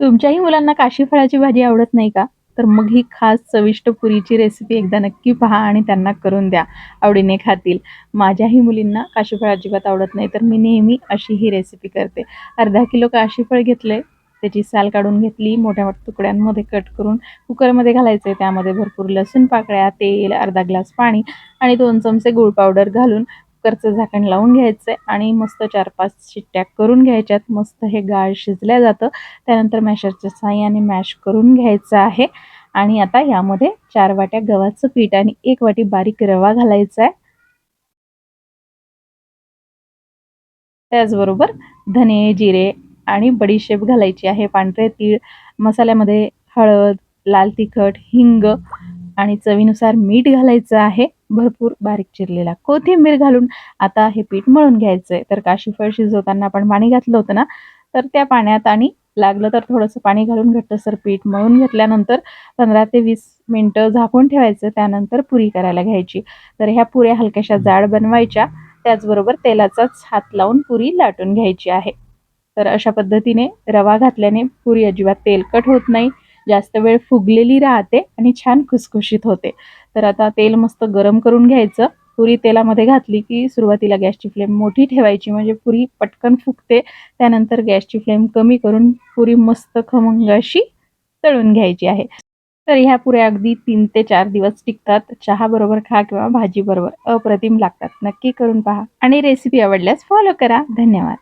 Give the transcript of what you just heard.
तुमच्याही मुलांना काशी फळाची भाजी आवडत नाही का? तर मग ही खास चविष्ट पुरीची रेसिपी एकदा नक्की पहा आणि त्यांना करून द्या. आवडीने खातील. माझ्याही मुलींना काशीफळ अजिबात आवडत नाही तर मी नेहमी अशी ही रेसिपी करते. अर्धा किलो काशीफळ घेतले त्याची साल काढून घेतली मोठ्या मोठ्या तुकड्यांमध्ये कट करून कुकरमध्ये घालायचे त्यामध्ये भरपूर लसूण पाकळ्या तेल अर्धा ग्लास पाणी आणि दोन चमचे गूळ पावडर घालून कुकरचं झाकण लावून घ्यायचं आणि मस्त चार पाच शिट्ट्या करून घ्यायच्यात. मस्त हे गाळ शिजल्या जातं. त्यानंतर मॅशरच्या साह्याने मॅश करून घ्यायचं आहे. आणि आता यामध्ये चार वाट्या गव्हाचं पीठ आणि एक वाटी बारीक रवा घालायचा आहे त्याचबरोबर धने जिरे आणि बडीशेप घालायची आहे. पांढरे तीळ मसाल्यामध्ये हळद लाल तिखट हिंग आणि चवीनुसार मीठ घालायचं आहे. भरपूर बारीक चिरलेला. कोथिंबीर घालून आता हे पीठ मळून घ्यायचं आहे तर काशीफळ शिजवताना आपण पाणी घातलं होतं ना तर त्या पाण्यात आणि लागलं तर थोडंसं पाणी घालून घट्टसर पीठ मळून घेतल्यानंतर पंधरा ते वीस मिनटं झाकून ठेवायचं. त्यानंतर पुरी करायला घ्यायची. तर ह्या पुऱ्या हलक्याशा जाड बनवायच्या. त्याचबरोबर तेलाचाच हात लावून पुरी लाटून घ्यायची आहे. तर अशा पद्धतीने रवा घातल्याने पुरी अजिबात तेलकट होत नाही. जास्त वेळ फुगलेली राहते आणि छान खुसखुशीत होते. तर आता तेल मस्त गरम करून घ्यायचं. पुरी तेलामध्ये घातली की सुरुवातीला गॅसची फ्लेम मोठी ठेवायची म्हणजे पुरी पटकन फुगते. त्यानंतर गॅसची फ्लेम कमी करून पुरी मस्त खमंग अशी तळून घ्यायची आहे. तर ह्या पुऱ्या अगदी तीन ते चार दिवस टिकतात. चहा बरोबर खा किंवा भाजी बरोबर अप्रतिम लागतात. नक्की करून पहा. आणि रेसिपी आवडल्यास फॉलो करा. धन्यवाद.